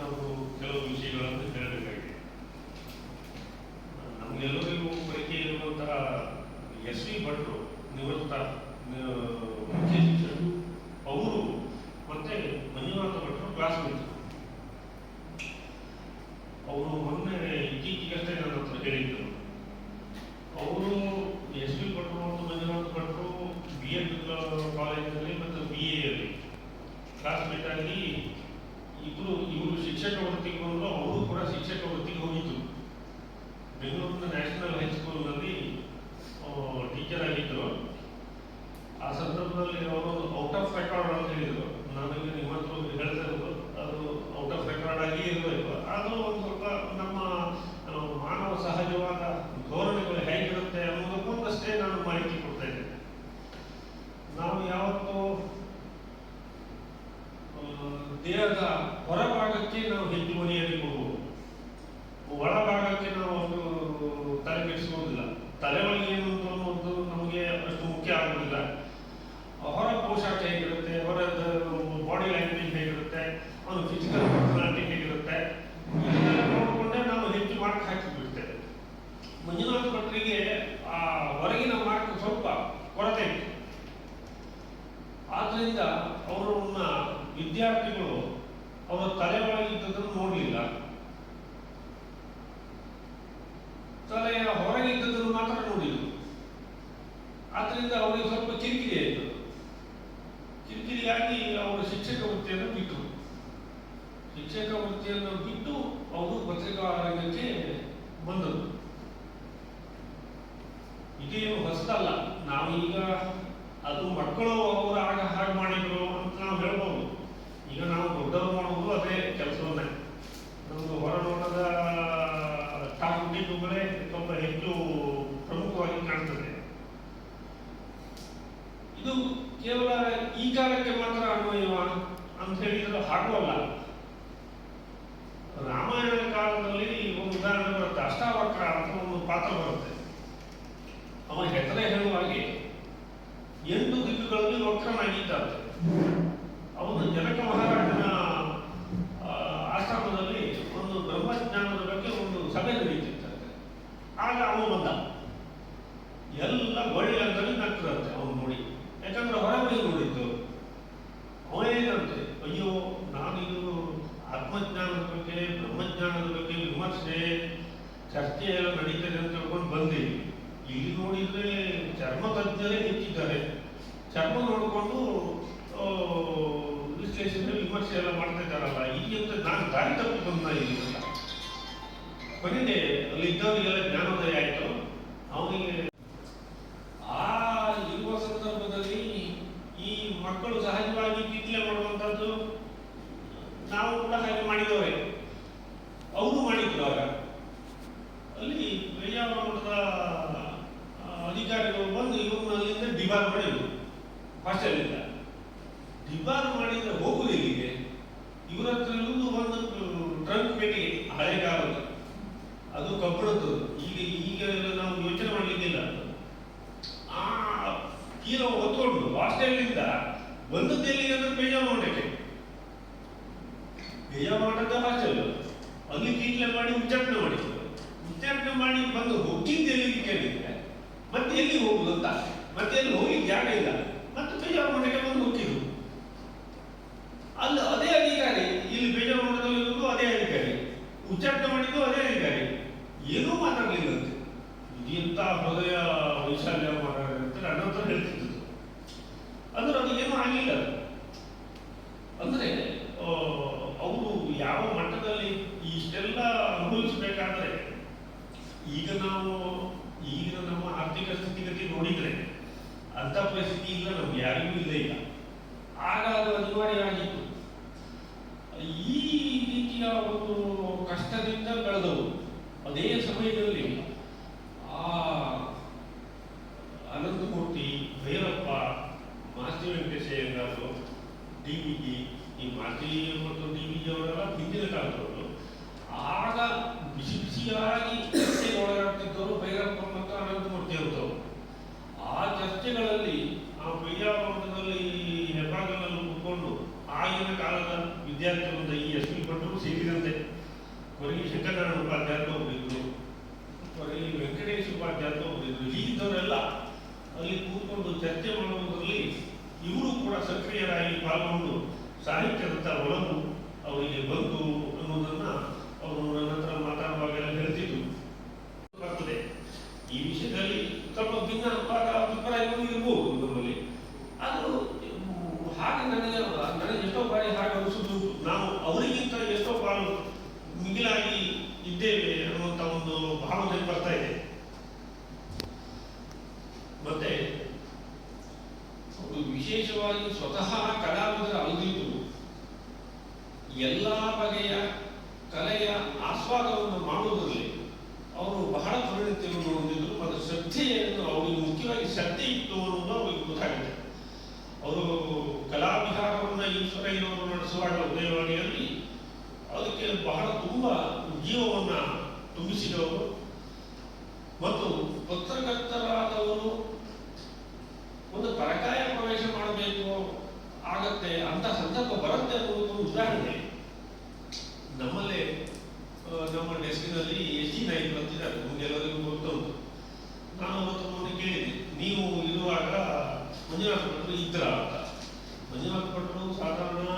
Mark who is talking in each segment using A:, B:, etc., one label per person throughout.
A: ನಾವು ಕೆಲವು ವಿಷಯಗಳನ್ನು సూచించగలుగుతున్నారంటే ಇದೇನು ಹೊಸದಲ್ಲ. ನಾವೀಗ ಅದು ಮಕ್ಕಳು ಅವರು ಆಗ ಹಾಗೆ ಮಾಡಿದ್ರು ಅಂತ ನಾವು ಹೇಳ್ಬೋದು. ಈಗ ನಾವು ದೊಡ್ಡವರು ಮಾಡುವುದು ಅದೇ ಕೆಲಸವನ್ನೇ. ನಮ್ಮದು ಹೊರಡೋಣದ ಟಾಪಿಕ್ಗಳೇ ತುಂಬ ಹೆಚ್ಚು ಪ್ರಮುಖವಾಗಿ ಕಾಣ್ತದೆ. ಇದು ಕೇವಲ ಈ ಕಾಲಕ್ಕೆ ಮಾತ್ರ ಅನ್ವಯವ ಅಂತ ಹೇಳಿದ್ರೆ ಹಾಗೂ ರಾಮಾಯಣ ಕಾಲದಲ್ಲಿ ಒಂದು ಉದಾಹರಣೆ ಬರುತ್ತೆ. ಅಷ್ಟಾವಕ್ರ ಅಂತ ಒಂದು ಪಾತ್ರ ಬರುತ್ತೆ. ಅವನ ಹೆಸರೇ ಹೇಳುವ ಹಾಗೆ ಎಂಟು ದಿಕ್ಕುಗಳಲ್ಲಿ ಲೋಕ್ಷನಾಗಿದ್ದಾನೆ ಅವನು ಜನಕ ಮಹಾರಾಜನ ನಿಜವಾದ ಹಾಸ್ಟೆಲ್ ಅಲ್ಲಿ ಕೀಟ್ಲೆ ಮಾಡಿ ಉಚ್ಚಾಟನೆ ಮಾಡಿ ಉಚ್ಚಾಟನೆ ಮಾಡಿ ಬಂದು ಹೋಗಿ ತೆಲಿಕ್ಕೆ ಕೇಳಿದ್ರೆ? ಮತ್ತೆ ಎಲ್ಲಿ ಹೋಗುದು ಅಂತ? ಮತ್ತೆ ಎಲ್ಲಿ ಹೋಗಿ ಜಾಗ ಇಲ್ಲ? leiga. ಆಗಿನ ಕಾಲದ ವಿದ್ಯಾರ್ಥಿಗಳಿಂದ ಈ ಎಸ್ ಪಿ ಭಟ್ರು ಸೇರಿದಂತೆ ಕೊರಗಿ ಶಂಕರನಾರಾಯಣ ಉಪಾಧ್ಯಾಯರು ಒಬ್ಬರಿದ್ರು ಕೊರಗಿ ವೆಂಕಟೇಶ್ ಉಪಾಧ್ಯಾಯರು ಒಬ್ಬರಿದ್ರು ಹೀಗಿದ್ದವರೆಲ್ಲ ಅಲ್ಲಿ ಕೂತ್ಕೊಂಡು ಚರ್ಚೆ ಮಾಡುವುದರಲ್ಲಿ ಇವರು ಕೂಡ ಸಕ್ರಿಯರಾಗಿ ಪಾಲ್ಗೊಂಡು ಸಾಹಿತ್ಯದತ್ತ ಒಳಗು ಅವರಿಗೆ ಬಂತು ಅನ್ನೋದನ್ನ ಅವರು ನನ್ನ ಹತ್ರ ಮಾತಾಡ ಸಂದರ್ಭ ಬರುತ್ತೆ ಅನ್ನೋದು ಉದಾಹರಣೆ. ನಮ್ಮಲ್ಲೇ ನಮ್ಮ ಡೆಸ್ಕಿನಲ್ಲಿ ಎಸ್ ಜಿ ನಾಯಕರು ಅಂತಿದ್ದಾರೆ ನಿಮಗೆಲ್ಲರಿಗೂ ಗೊತ್ತು ನಾನು ಅವತ್ತು ಅವನು ಕೇಳಿದೆ ನೀವು ಇರುವಾಗ ಮಂಜುನಾಥ ಭಟ್ರು ಇದ್ರ? ಅಂತ. ಮಂಜುನಾಥ ಭಟ್ರು ಸಾಧಾರಣ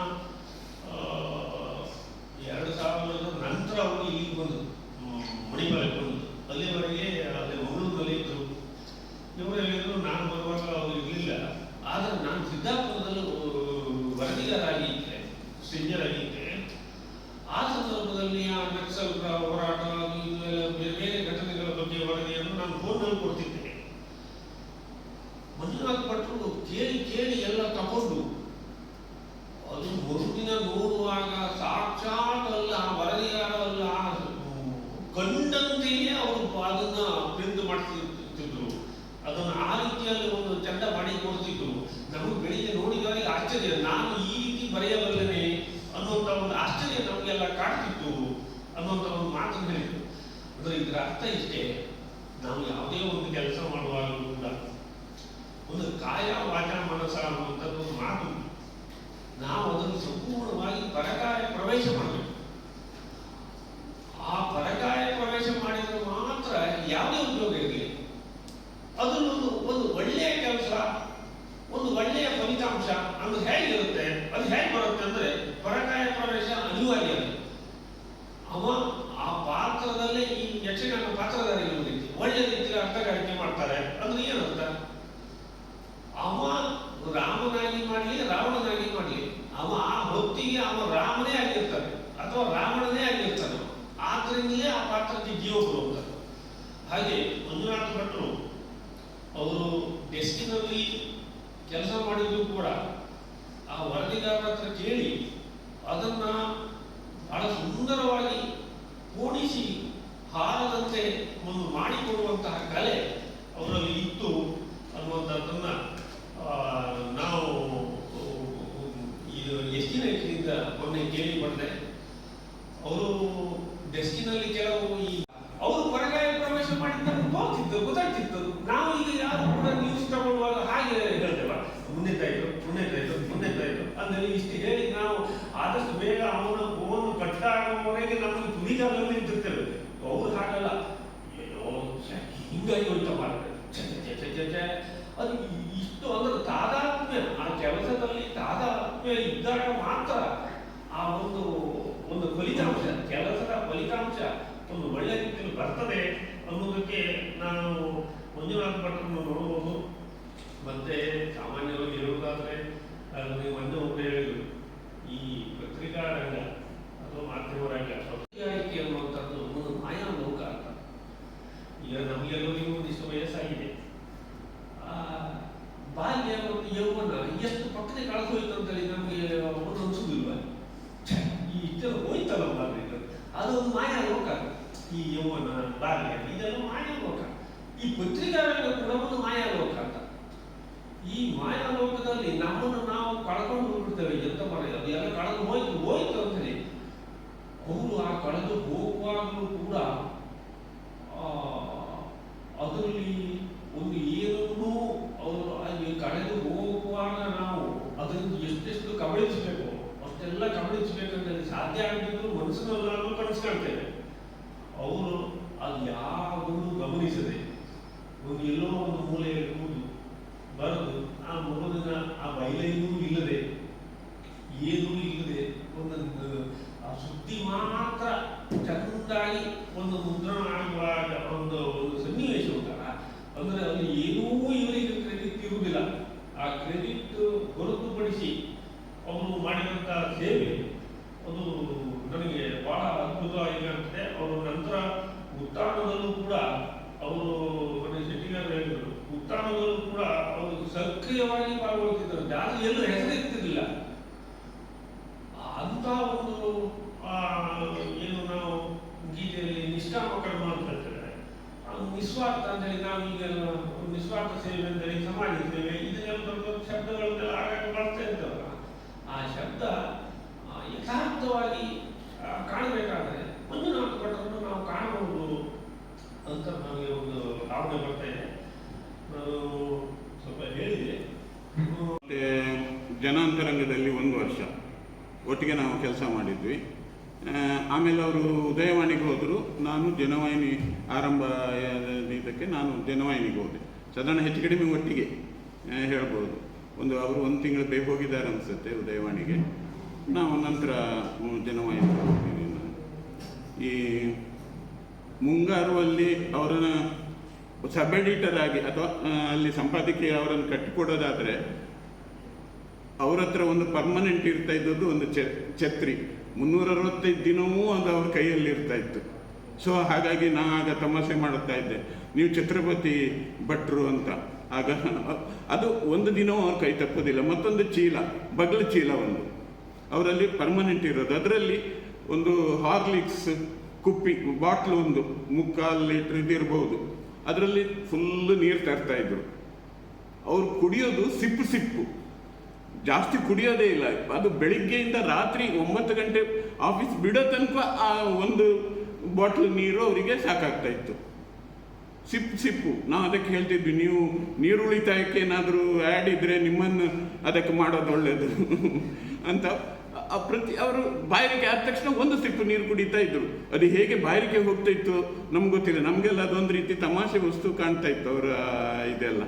A: ಹಾಗೆ ಮಂಜುನಾಥ ಭಟ್ರು ಅವರು ಡೆಸ್ಕಿನಲ್ಲಿ ಕೆಲಸ ಮಾಡಿದ್ರು ಕೂಡ ಆ ವರದಿಗಾರರ ಹತ್ರ ಕೇಳಿ ಅದನ್ನ ಬಹಳ ಸುಂದರವಾಗಿ ಕೂಡಿಸಿ ಹಾರದಂತೆ ಒಂದು ಮಾಡಿಕೊಡುವಂತಹ ಕಲೆ ಅವರಲ್ಲಿ ಇತ್ತು. ಅಂದರೆ ಇಷ್ಟು ಹೇಳಿ ನಾವು ಆದಷ್ಟು ಬೇಗ ಅವನ ಗೋನು ಕಟ್ಟಾಗುವವರೆಗೆ ನಮಗೆ ತುದಿಗಾಲಲ್ಲಿ ನಿಂತಿರ್ತೇವೆ ಅವರು ಹಾಗಲ್ಲ. ಏನೋ ಹಿಂಗಾಗಿ ಯೋಚನೆ ಮಾಡ್ತಾರೆ. ಅದು ಇಷ್ಟು ಅಂದ್ರೆ ತಾದಾತ್ಮ್ಯ, ಆ ಕೆಲಸದಲ್ಲಿ ತಾದಾತ್ಮ್ಯ ಇದ್ದಾಗ ಮಾತ್ರ ಆ ಒಂದು ಒಂದು ಫಲಿತಾಂಶ, ಕೆಲಸದ ಫಲಿತಾಂಶ ಒಂದು ಒಳ್ಳೆ ರೀತಿಯಲ್ಲಿ ಬರ್ತದೆ ಅನ್ನೋದಕ್ಕೆ ನಾನು ಮಂಜುನಾಥ್ ಭಟ್ರನ್ನು ನೋಡಬಹುದು ಮತ್ತೆ ಸಾಮಾನ್ಯವಾಗಿ ಹೇಳುವುದಾದ್ರೆ ನನಗೆ ಒಂದೇ ಒಬ್ಬ ಹೇಳಿದರು ಈ ಪತ್ರಿಕಾ ರಂಗ ಅಥವಾ ಮಾಧ್ಯಮ ರಂಗ ಸಾಧ್ಯ ಆಗಿದ್ದು ಮನಸ್ಸಿನ ನಾವು ಕಾಣಿಸ್ಕೊಳ್ತೇವೆ. ಅವರು ಅದು ಯಾವುದನ್ನು ಗಮನಿಸದೆ ಒಂದು ಎಲ್ಲೋ ಒಂದು ಮೂಲೆಯಲ್ಲಿ ಕೂತು ಬರೆದು ಕೂಡ ಅವರು ಶೆಟ್ಟಿಗಾರ್ ಹೇಳಿದರು ಉತ್ಥಾನದಲ್ಲೂ ಕೂಡ ಅವರು ಸಕ್ರಿಯವಾಗಿ ಭಾಗವಹಿಸಿದ್ದಾರೆ ಜಾತಿ ಹೆಸರು ಹೆಸರಿರ್ತಿರ್ಲಿಲ್ಲ ಅಂತ ಒಂದು ಏನು ನಾವು ಗೀತೆಯಲ್ಲಿ ನಿಷ್ಕಾಮ ಕರ್ಮ ಅಂತ ನಿಸ್ವಾರ್ಥ ಅಂತ ಹೇಳಿ ನಾವು ಈಗ ನಿಸ್ವಾರ್ಥ ಸೇವೆ ಅಂತ ಹೇಳಿ ಸಮಾಜ ಸೇವೆ ಇದನ್ನೆಲ್ಲ ಶಬ್ದಗಳನ್ನೆಲ್ಲ ಆಗಾಗ ಬಳಸ್ತಾ ಇರ್ತೇವಲ್ಲ. ಆ ಶಬ್ದ ಯಥಾರ್ಥವಾಗಿ ಕಾಣಬೇಕಾದ್ರೆ ಒಂದು ನಾಲ್ಕು ಪಟ್ಟವನ್ನು ನಾವು ಕಾಣಬಹುದು. ಅಂತ ನಮಗೆ ಒಂದು ಭಾವನೆ ಬರ್ತಾ ಇದೆ. ನಾನು ಸ್ವಲ್ಪ ಹೇಳಿದೆ.
B: ಮತ್ತೆ ಜನಾಂತರಂಗದಲ್ಲಿ ಒಂದು ವರ್ಷ ಒಟ್ಟಿಗೆ ನಾವು ಕೆಲಸ ಮಾಡಿದ್ವಿ. ಆಮೇಲೆ ಅವರು ಉದಯವಾಣಿಗೆ ಹೋದರು. ನಾನು ಜನವಾಹಿನಿ ಆರಂಭ ಇದಕ್ಕೆ ನಾನು ಜನವಾಹಿನಿಗೆ ಹೋದೆ. ಸಾಧಾರಣ ಹೆಚ್ಚು ಕಡಿಮೆ ಒಟ್ಟಿಗೆ ಹೇಳ್ಬೋದು. ಒಂದು ಅವರು ಒಂದು ತಿಂಗಳು ಬೇಗ ಹೋಗಿದ್ದಾರೆ ಅನಿಸುತ್ತೆ ಉದಯವಾಣಿಗೆ. ನಾವು ನಂತರ ಜನವಾಹಿನಿಗೆ ಹೋಗ್ತೀವಿ. ಈ ಮುಂಗಾರು ಅಲ್ಲಿ ಅವರನ್ನು ಸಬ್ ಎಡಿಟರ್ ಆಗಿ ಅಥವಾ ಅಲ್ಲಿ ಸಂಪಾದಕೀಯ ಅವರನ್ನು ಕಟ್ಟಿಕೊಡೋದಾದರೆ, ಅವ್ರ ಹತ್ರ ಒಂದು ಪರ್ಮನೆಂಟ್ ಇರ್ತಾ ಇದ್ದದ್ದು ಒಂದು ಛತ್ರಿ. ಮುನ್ನೂರ ಅರವತ್ತೈದು ದಿನವೂ ಅದು ಅವ್ರ ಕೈಯಲ್ಲಿ ಇರ್ತಾ ಇತ್ತು. ಸೊ ಹಾಗಾಗಿ ನಾ ಆಗ ತಮಾಷೆ ಮಾಡುತ್ತಾ ಇದ್ದೆ. ನೀವು ಛತ್ರಪತಿ ಭಟ್ರು ಅಂತ. ಆಗ ಅದು ಒಂದು ದಿನವೂ ಅವ್ರ ಕೈ ತಪ್ಪೋದಿಲ್ಲ. ಮತ್ತೊಂದು ಚೀಲ, ಬಗಲು ಚೀಲ ಒಂದು. ಅವರಲ್ಲಿ ಪರ್ಮನೆಂಟ್ ಇರೋದು. ಅದರಲ್ಲಿ ಒಂದು ಹಾರ್ಲಿಕ್ಸ್ ಕುಪ್ಪಿ, ಬಾಟ್ಲು ಒಂದು ಮುಕ್ಕಾಲು ಲೀಟ್ರ್ ಇದಿರ್ಬೋದು ಅದರಲ್ಲಿ ಫುಲ್ಲು ನೀರು ತರ್ತಾ ಇದ್ರು. ಅವ್ರು ಕುಡಿಯೋದು ಸಿಪ್ಪು ಸಿಪ್ಪು. ಜಾಸ್ತಿ ಕುಡಿಯೋದೇ ಇಲ್ಲ. ಅದು ಬೆಳಿಗ್ಗೆಯಿಂದ ರಾತ್ರಿ ಒಂಬತ್ತು ಗಂಟೆ ಆಫೀಸ್ ಬಿಡೋ ತನಕ ಆ ಒಂದು ಬಾಟ್ಲ್ ನೀರು ಅವರಿಗೆ ಸಾಕಾಗ್ತಾ ಇತ್ತು. Sip sip. ನಾವು ಅದಕ್ಕೆ ಹೇಳ್ತಿದ್ವಿ, ನೀವು ನೀರು ಉಳಿತಾಯಕ್ಕೆ ಏನಾದರೂ ಆ್ಯಡ್ ಇದ್ರೆ ನಿಮ್ಮನ್ನು ಅದಕ್ಕೆ ಮಾಡೋದು ಒಳ್ಳೆಯದು ಅಂತ ಆ ಪ್ರತಿ ಅವರು ಬಾಯಿಗೆ ಆದ ತಕ್ಷಣ ಒಂದು ಸಿಪ್ಪು ನೀರು ಕುಡಿತಾ ಇದ್ರು. ಅದು ಹೇಗೆ ಬಾಯಿಗೆ ಹೋಗ್ತಾ ಇತ್ತು ನಮ್ಗೆ ಗೊತ್ತಿಲ್ಲ. ನಮಗೆಲ್ಲ ಅದೊಂದು ರೀತಿ ತಮಾಷೆ ವಸ್ತು ಕಾಣ್ತಾ ಇತ್ತು ಅವರ ಇದೆಲ್ಲ.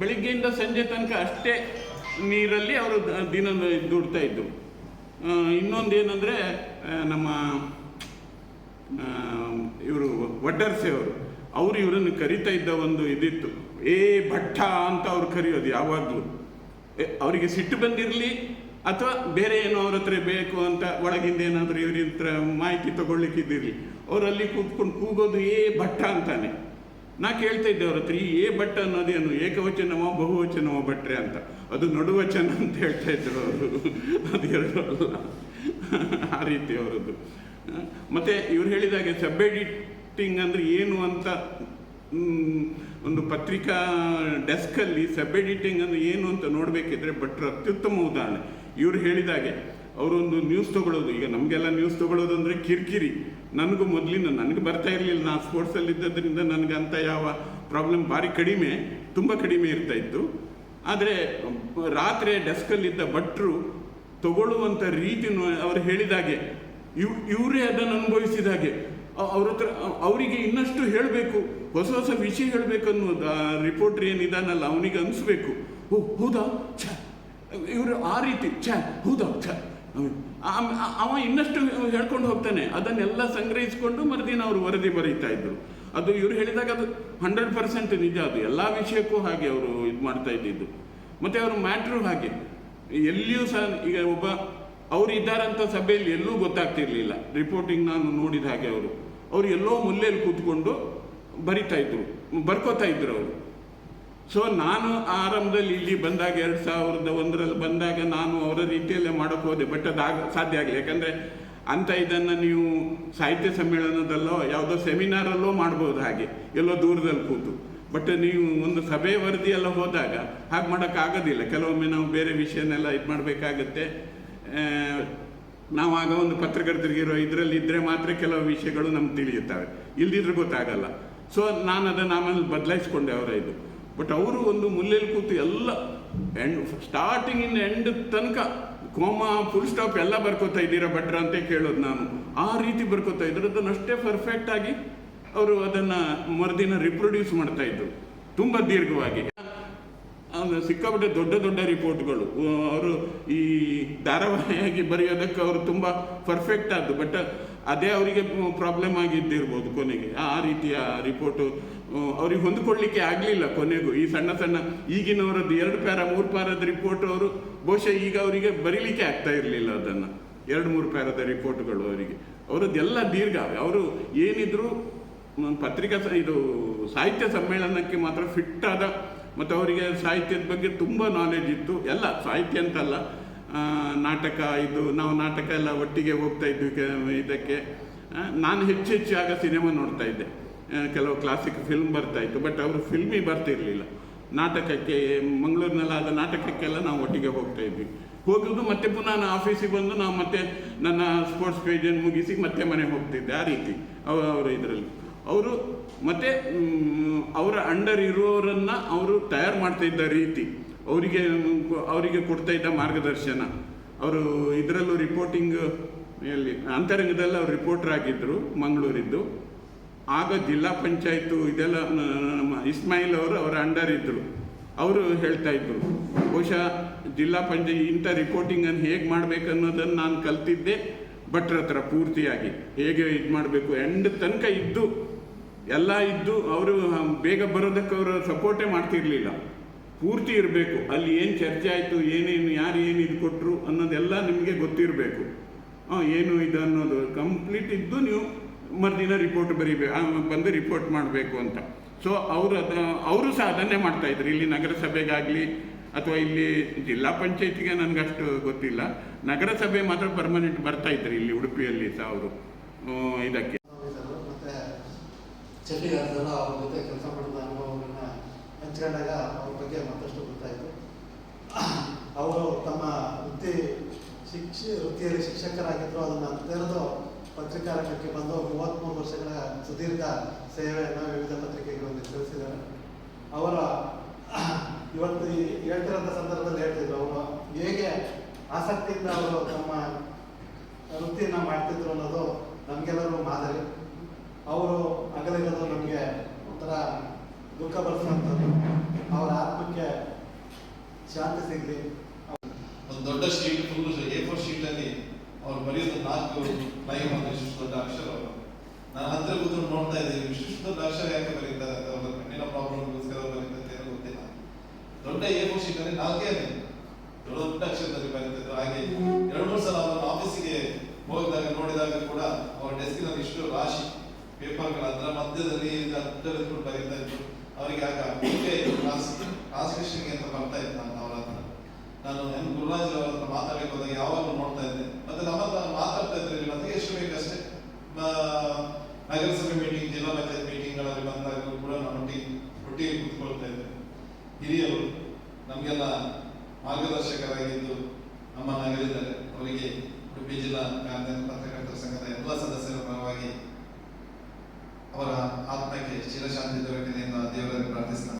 B: ಬೆಳಿಗ್ಗೆಯಿಂದ ಸಂಜೆ ತನಕ ಅಷ್ಟೇ ನೀರಲ್ಲಿ ಅವರು ದಿನ ದುಡ್ತಾ ಇದ್ರು. ಇನ್ನೊಂದು ಏನಂದರೆ ನಮ್ಮ ಇವರು ವಡ್ಡರ್ಸೆ ಅವರು. ಅವರು ಇವರನ್ನು ಕರಿತಾ ಇದ್ದ ಒಂದು ಇದಿತ್ತು. ಏ ಭಟ್ಟ ಅಂತ ಅವ್ರು ಕರೆಯೋದು ಯಾವಾಗಲೂ. ಅವರಿಗೆ ಸಿಟ್ಟು ಬಂದಿರಲಿ ಅಥವಾ ಬೇರೆ ಏನೋ ಅವ್ರ ಹತ್ರ ಬೇಕು ಅಂತ ಒಳಗಿಂದ ಏನಾದರೂ ಇವ್ರ ಹತ್ರ ಮಾಹಿತಿ ತಗೊಳ್ಲಿಕ್ಕಿದ್ದಿರಲಿ ಅವರಲ್ಲಿ ಕೂತ್ಕೊಂಡು ಕೂಗೋದು ಏ ಭಟ್ಟ ಅಂತಾನೆ. ನಾ ಕೇಳ್ತಾ ಇದ್ದೆ ಅವ್ರ ಹತ್ರ, ಈ ಏ ಭಟ್ಟ ಅನ್ನೋದೇನು ಏಕವಚನವೋ ಬಹುವಚನವೋ ಭಟ್ರೆ ಅಂತ? ಅದು ನಡುವಚನ ಅಂತ ಹೇಳ್ತಾ ಇದ್ರು ಅವರು. ಅದು ಎರಡು ಅಲ್ಲ. ಆ ರೀತಿ ಅವರದ್ದು. ಮತ್ತೆ ಇವ್ರು ಹೇಳಿದಾಗೆ ಸಬ್ ಎಡಿಟಿಂಗ್ ಅಂದ್ರೆ ಏನು ಅಂತ? ಒಂದು ಪತ್ರಿಕಾ ಡೆಸ್ಕಲ್ಲಿ ಸಬ್ ಎಡಿಟಿಂಗ್ ಅಂದ್ರೆ ಏನು ಅಂತ ನೋಡಬೇಕಿದ್ರೆ ಭಟ್ರು ಅತ್ಯುತ್ತಮ ಉದಾಹರಣೆ. ಇವ್ರು ಹೇಳಿದಾಗೆ ಅವರೊಂದು ನ್ಯೂಸ್ ತೊಗೊಳ್ಳೋದು ಈಗ ನಮಗೆಲ್ಲ ನ್ಯೂಸ್ ತೊಗೊಳ್ಳೋದು ಅಂದರೆ ಕಿರಿಕಿರಿ. ನನಗೂ ಮೊದಲಿನ, ನನಗೆ ಬರ್ತಾ ಇರಲಿಲ್ಲ. ನಾನು ಸ್ಪೋರ್ಟ್ಸಲ್ಲಿ ಇದ್ದದ್ರಿಂದ ನನಗೆ ಅಂತ ಯಾವ ಪ್ರಾಬ್ಲಮ್ ಭಾರಿ ಕಡಿಮೆ, ತುಂಬ ಕಡಿಮೆ ಇರ್ತಾ ಇತ್ತು. ಆದರೆ, ರಾತ್ರಿ ಡೆಸ್ಕಲ್ಲಿದ್ದ ಭಟ್ರು ತಗೊಳ್ಳುವಂಥ ರೀತಿ ಅವರು ಹೇಳಿದಾಗೆ ಇವ್, ಇವರೇ ಅದನ್ನು ಅನುಭವಿಸಿದಾಗೆ ಅವ್ರ ಹತ್ರ ಅವರಿಗೆ ಇನ್ನಷ್ಟು ಹೇಳಬೇಕು. ಹೊಸ ಹೊಸ ವಿಷಯ ಹೇಳಬೇಕು ಅನ್ನೋದು ರಿಪೋರ್ಟ್ರ್ ಏನಿದಾನಲ್ಲ, ಅವನಿಗೆ ಅನಿಸ್ಬೇಕು. ಓ, ಹೌದಾ? ಇವರು ಆ ರೀತಿ, ಛ, ಹೌದಾ, ಛ. ಅವ ಇನ್ನಷ್ಟು ಹೇಳ್ಕೊಂಡು ಹೋಗ್ತಾನೆ. ಅದನ್ನೆಲ್ಲ ಸಂಗ್ರಹಿಸಿಕೊಂಡು ಮರುದಿನ ಅವರು ವರದಿ ಬರೀತಾ ಇದ್ರು. ಅದು ಇವ್ರು ಹೇಳಿದಾಗ ಅದು ಹಂಡ್ರೆಡ್ ಪರ್ಸೆಂಟ್ ನಿಜ ಅದು. ಎಲ್ಲ ವಿಷಯಕ್ಕೂ ಹಾಗೆ ಅವರು ಇದು ಮಾಡ್ತಾ ಇದ್ದಿದ್ದು. ಮತ್ತೆ ಅವರು ಮ್ಯಾಟ್ರು ಹಾಗೆ. ಎಲ್ಲಿಯೂ ಸಹ ಈಗ ಒಬ್ಬ ಅವರು ಇದ್ದಾರಂತ ಸಭೆಯಲ್ಲಿ ಎಲ್ಲೂ ಗೊತ್ತಾಗ್ತಿರ್ಲಿಲ್ಲ. ರಿಪೋರ್ಟಿಂಗ್ ನಾನು ನೋಡಿದ ಹಾಗೆ ಅವರು. ಅವರು ಎಲ್ಲೋ ಮೂಲೆಯಲ್ಲಿ ಕೂತ್ಕೊಂಡು ಬರಿತಾ ಇದ್ರು. ಬರ್ಕೋತಾ ಇದ್ರು ಅವರು. ಸೊ ನಾನು ಆರಂಭದಲ್ಲಿ ಇಲ್ಲಿ ಬಂದಾಗ ಎರಡು ಸಾವಿರದ ಒಂದರಲ್ಲಿ ಬಂದಾಗ ನಾನು ಅವರ ರೀತಿಯಲ್ಲೇ ಮಾಡೋಕ್ಕೆ ಹೋದೆ ಬಟ್ ಅದಾಗ ಸಾಧ್ಯ ಆಗಲಿ ಯಾಕಂದರೆ ಅಂತ ಇದನ್ನು ನೀವು ಸಾಹಿತ್ಯ ಸಮ್ಮೇಳನದಲ್ಲೋ, ಯಾವುದೋ ಸೆಮಿನಾರಲ್ಲೋ ಮಾಡ್ಬೋದು ಹಾಗೆ, ಎಲ್ಲೋ ದೂರದಲ್ಲಿ ಕೂತು. ಬಟ್ ನೀವು ಒಂದು ಸಭೆ ವರದಿಯೆಲ್ಲ ಹೋದಾಗ ಹಾಗೆ ಮಾಡೋಕ್ಕಾಗೋದಿಲ್ಲ ಕೆಲವೊಮ್ಮೆ ನಾವು ಬೇರೆ ವಿಷಯನೆಲ್ಲ ಇದು ಮಾಡಬೇಕಾಗತ್ತೆ. ನಾವು ಆಗ ಒಂದು ಪತ್ರಕರ್ತರಿಗಿರೋ ಇದರಲ್ಲಿ ಇದ್ದರೆ ಮಾತ್ರ ಕೆಲವು ವಿಷಯಗಳು ನಮ್ಗೆ ತಿಳಿಯುತ್ತವೆ. ಇಲ್ದಿದ್ರೆ ಗೊತ್ತಾಗಲ್ಲ. ಸೊ ನಾನು ಅದನ್ನು ಆಮೇಲೆ ಬದಲಾಯಿಸ್ಕೊಂಡೆ ಅವರ ಇದು. ಬಟ್ ಅವರು ಒಂದು ಮುಲ್ಲೆಲ್ ಕೂತು ಎಲ್ಲ ಎಂಡ್ ಸ್ಟಾರ್ಟಿಂಗ್ ಇನ್ ಎಂಡ್ ತನಕ ಕೋಮ ಫುಲ್ ಸ್ಟಾಪ್ ಎಲ್ಲ ಬರ್ಕೋತಾ ಇದ್ದೀರಾ ಭಟ್ರ ಅಂತ ಕೇಳೋದು ನಾನು. ಆ ರೀತಿ ಬರ್ಕೋತಾ ಇದ್ರು. ಅದನ್ನು ಅಷ್ಟೇ ಪರ್ಫೆಕ್ಟ್ ಆಗಿ ಅವರು ಅದನ್ನು ಮರುದಿನ ರಿಪ್ರೊಡ್ಯೂಸ್ ಮಾಡ್ತಾ ಇದ್ರು. ತುಂಬ ದೀರ್ಘವಾಗಿ. ಸಿಕ್ಕಾಪಟ್ಟೆ ದೊಡ್ಡ ದೊಡ್ಡ ರಿಪೋರ್ಟ್ಗಳು ಅವರು ಈ ಧಾರಾವಾಹಿಯಾಗಿ ಬರೆಯೋದಕ್ಕೆ ಅವರು ತುಂಬ ಪರ್ಫೆಕ್ಟ್ ಆದ್ದು. ಬಟ್ ಅದೇ ಅವರಿಗೆ ಪ್ರಾಬ್ಲಮ್ ಆಗಿದ್ದಿರ್ಬೋದು ಕೊನೆಗೆ. ಆ ರೀತಿಯ ರಿಪೋರ್ಟು ಅವ್ರಿಗೆ ಹೊಂದ್ಕೊಳ್ಳಿಕ್ಕೆ ಆಗಲಿಲ್ಲ ಕೊನೆಗೂ. ಈ ಸಣ್ಣ ಸಣ್ಣ ಈಗಿನವರದ್ದು ಎರಡು ಪ್ಯಾರ, ಮೂರು ಪ್ಯಾರದ ರಿಪೋರ್ಟ್ ಅವರು, ಬಹುಶಃ ಈಗ ಅವರಿಗೆ ಬರೀಲಿಕ್ಕೆ ಆಗ್ತಾ ಇರಲಿಲ್ಲ ಅದನ್ನು. ಎರಡು, ಮೂರು ಪ್ಯಾರದ ರಿಪೋರ್ಟ್ಗಳು ಅವರಿಗೆ. ಅವರದ್ದೆಲ್ಲ ದೀರ್ಘ. ಅವರು ಏನಿದ್ರು ಪತ್ರಿಕಾ ಇದು ಸಾಹಿತ್ಯ ಸಮ್ಮೇಳನಕ್ಕೆ ಮಾತ್ರ ಫಿಟ್ ಆದ, ಮತ್ತು ಅವರಿಗೆ ಸಾಹಿತ್ಯದ ಬಗ್ಗೆ ತುಂಬ ನಾಲೆಜ್ ಇತ್ತು. ಎಲ್ಲ, ಸಾಹಿತ್ಯ ಅಂತಲ್ಲ ನಾಟಕ, ಇದು ನಾವು ನಾಟಕ ಎಲ್ಲ ಒಟ್ಟಿಗೆ ಹೋಗ್ತಾ ಇದ್ವಿ ಇದಕ್ಕೆ. ನಾನು ಹೆಚ್ಚು ಹೆಚ್ಚು ಆಗ ಸಿನಿಮಾ ನೋಡ್ತಾ ಇದ್ದೆ. ಕೆಲವು ಕ್ಲಾಸಿಕ್ ಫಿಲ್ಮ್ ಬರ್ತಾ ಇತ್ತು ಬಟ್ ಅವರು ಫಿಲ್ಮಿ ಬರ್ತಿರ್ಲಿಲ್ಲ. ನಾಟಕಕ್ಕೆ ಮಂಗಳೂರಿನಲ್ಲಾದ ನಾಟಕಕ್ಕೆಲ್ಲ ನಾವು ಒಟ್ಟಿಗೆ ಹೋಗ್ತಾ ಇದ್ವಿ. ಹೋಗುವುದು ಮತ್ತೆ ಪುನಃ ನಾನು ಆಫೀಸಿಗೆ ಬಂದು ನಾವು ಮತ್ತೆ ನನ್ನ ಸ್ಪೋರ್ಟ್ಸ್ ಪೇಜನ್ನು ಮುಗಿಸಿ ಮತ್ತೆ ಮನೆಗೆ ಹೋಗ್ತಿದ್ದೆ, ಆ ರೀತಿ ಅವ, ಅವರ ಇದರಲ್ಲಿ. ಅವರು ಮತ್ತೆ ಅವರ ಅಂಡರ್ ಇರುವವರನ್ನ ಅವರು ತಯಾರು ಮಾಡ್ತಾ ಇದ್ದ ರೀತಿ, ಅವರಿಗೆ ಅವರಿಗೆ ಕೊಡ್ತಾ ಇದ್ದ ಮಾರ್ಗದರ್ಶನ. ಅವರು ಇದರಲ್ಲೂ ರಿಪೋರ್ಟಿಂಗ್ ಎಲ್ಲಿ, ಅಂತರಂಗದಲ್ಲಿ ಅವರು ರಿಪೋರ್ಟರ್ ಆಗಿದ್ದರು ಮಂಗಳೂರಿದ್ದು. ಆಗ ಜಿಲ್ಲಾ ಪಂಚಾಯತು ಇದೆಲ್ಲ ನಮ್ಮ ಇಸ್ಮಾಯಿಲ್ ಅವರು ಅವರ ಅಂಡರ್ ಇದ್ದರು ಅವರು ಹೇಳ್ತಾ ಇದ್ರು, ಬಹುಶಃ ಜಿಲ್ಲಾ ಪಂಚಾಯತ್ ಇಂಥ ರಿಪೋರ್ಟಿಂಗನ್ನು ಹೇಗೆ ಮಾಡಬೇಕು ಅನ್ನೋದನ್ನು ನಾನು ಕಲ್ತಿದ್ದೆ ಭಟ್ರ ಹತ್ರ ಪೂರ್ತಿಯಾಗಿ. ಹೇಗೆ ಇದು ಮಾಡಬೇಕು ಎಂಡ್ ತನಕ ಇದ್ದು, ಎಲ್ಲ ಇದ್ದು ಅವರು ಬೇಗ ಬರೋದಕ್ಕೆ ಅವರು ಸಪೋರ್ಟೇ ಮಾಡ್ತಿರ್ಲಿಲ್ಲ. ಪೂರ್ತಿ ಇರಬೇಕು, ಅಲ್ಲಿ ಏನು ಚರ್ಚೆ ಆಯಿತು, ಏನೇನು, ಯಾರು ಏನು ಇದು ಕೊಟ್ಟರು ಅನ್ನೋದೆಲ್ಲ ನಿಮಗೆ ಗೊತ್ತಿರಬೇಕು. ಹಾಂ ಏನು ಇದು ಅನ್ನೋದು ಕಂಪ್ಲೀಟ್ ಇದ್ದು ನೀವು ಮರುದಿನ ರಿಪೋರ್ಟ್ ಬರೀಬೇಕು ಬಂದು ರಿಪೋರ್ಟ್ ಮಾಡಬೇಕು ಅಂತ. ಸೊ ಅವರು ಅದ ಅವರು ಸಹ ಅದನ್ನೇ ಮಾಡ್ತಾ ಇದ್ರು. ಇಲ್ಲಿ ನಗರಸಭೆಗಾಗಲಿ ಅಥವಾ ಇಲ್ಲಿ ಜಿಲ್ಲಾ ಪಂಚಾಯತಿಗೆ ನನಗಷ್ಟು ಗೊತ್ತಿಲ್ಲ. ನಗರಸಭೆ ಮಾತ್ರ ಪರ್ಮನೆಂಟ್ ಬರ್ತಾ ಇದ್ರು ಇಲ್ಲಿ ಉಡುಪಿಯಲ್ಲಿ ಸಹ ಅವರು. ಇದಕ್ಕೆ.
C: ಅವ್ರ ಜೊತೆ ಕೆಲಸ ಮಾಡಿದ ಹಂಚ್ಕೊಂಡಾಗ ಅವ್ರ ಬಗ್ಗೆ ಮತ್ತಷ್ಟು ಅವರು ತಮ್ಮ ವೃತ್ತಿ ಶಿಕ್ಷ, ವೃತ್ತಿಯಲ್ಲಿ ಶಿಕ್ಷಕರಾಗಿದ್ದರು ಅದನ್ನು ತೆರೆದು ಪತ್ರಿಕಾ ರಂಗಕ್ಕೆ ಬಂದು ಮೂವತ್ತ್ಮೂರು ವರ್ಷಗಳ ಸುದೀರ್ಘ ಸೇವೆಯನ್ನು ವಿವಿಧ ಪತ್ರಿಕೆಗಳಲ್ಲಿ ತಿಳಿಸಿದ್ದಾರೆ. ಅವರ ಇವತ್ತು ಹೇಳ್ತಿರೋಂಥ ಸಂದರ್ಭದಲ್ಲಿ ಹೇಳ್ತಿದ್ರು ಅವರು ಹೇಗೆ ಆಸಕ್ತಿಯಿಂದ ಅವರು ತಮ್ಮ ವೃತ್ತಿಯನ್ನು ಮಾಡ್ತಿದ್ರು ಅನ್ನೋದು ನಮಗೆಲ್ಲರೂ ಮಾದರಿ. ಅವರು ಅಗಲಿರೋದು ನಮಗೆ ಒಂಥರ ದುಃಖ ಬರೆಸುವಂಥದ್ದು ಅವರ ಆತ್ಮಕ್ಕೆ ಶಾಂತಿ ಸಿಗಲಿ.
D: ಒಂದು ದೊಡ್ಡ ಶೀಟ್ ಫುಲ್ ಎ ಫೋರ್ ಅಲ್ಲಿ ಅವ್ರು ಬರೆಯೋದು ನಾಲ್ಕು ಲೈವ್ ಒಂದು ದೊಡ್ಡ ಅಕ್ಷರ ನಾನು ಹತ್ರ ಕೂತ್ಕೊಂಡು ನೋಡ್ತಾ ಇದ್ದೀನಿ. ದೊಡ್ಡ ಅಕ್ಷರ ಯಾಕೆ ಬರೀತಾರೆ ಅಂತ ಅವ್ರ ಕಣ್ಣಿನ ಪ್ರಾಬ್ಲಮ್ಗೋಸ್ಕರ ಬರೀತಾರೆ ಏನೋ ಗೊತ್ತಿಲ್ಲ. ದೊಡ್ಡ ಎ ಅಲ್ಲಿ ನಾಲ್ಕೇ ದೊಡ್ಡ ಅಕ್ಷರದಲ್ಲಿ ಬರೀತಿದ್ರು ಹಾಗೆ ಎರಡು ಮೂರು ಸಲ ಅವರ ಆಫೀಸಿಗೆ ಹೋಗಿದಾಗ ನೋಡಿದಾಗ ಕೂಡ ಅವ್ರ ಡೆಸ್ಕಿನಲ್ಲಿ ಇಷ್ಟು ರಾಶಿ ಪೇಪರ್ಗಳು ಅದರ ಮಧ್ಯದಲ್ಲಿ ಅಡ್ಡಬಿಟ್ಟು ಬರೀತಾ ಇದ್ರು. ಅವರಿಗೆ ಆಗ ಕ್ಲಾಸ್ ಟ್ರಾನ್ಸ್ಲೇಷನ್ಗೆ ಅಂತ ಬರ್ತಾ ಇತ್ತು ನಾನು ಅವರ ಹತ್ರ. ನಾನು ಎನ್ ಗುರುರಾಜ್ ಅವರ ಹತ್ರ ಮಾತಾಡಲಿಕ್ಕೆ ಹೋದಾಗ ಯಾವಾಗಲೂ ನೋಡ್ತಾ ಇದ್ದೆ. ನಮ್ಮ ಹತ್ರ ಮಾತಾಡ್ತಾ ಎಷ್ಟು ಬೇಕಷ್ಟೇ ನಗರಸಭೆ ಮೀಟಿಂಗ್ ಜಿಲ್ಲಾ ಪಂಚಾಯತ್ ಮೀಟಿಂಗ್ಗಳಲ್ಲಿ ಬಂದಾಗಲೂ ಕೂಡ ನಮ್ಮೊಟ್ಟಿಗೆ ಒಟ್ಟಿಗೆ ಕೂತ್ಕೊಳ್ತಾ ಇದ್ದೆ. ಹಿರಿಯರು, ನಮಗೆಲ್ಲ ಮಾರ್ಗದರ್ಶಕರಾಗಿದ್ದು ನಮ್ಮನ್ನಾಗಲಿದ್ದಾರೆ ಅವರಿಗೆ ಉಡುಪಿ ಜಿಲ್ಲಾ ಕಾರ್ಯ ಪತ್ರಕರ್ತರ ಸಂಘದ ಎಲ್ಲ ಸದಸ್ಯರ ಪರವಾಗಿ ಅವರ ಆತ್ಮಕ್ಕೆ ಚಿರಶಾಂತಿ ದೊರಕಿದೆ ಎಂದು ದೇವರಲ್ಲಿ ಪ್ರಾರ್ಥಿಸ್ತಾರೆ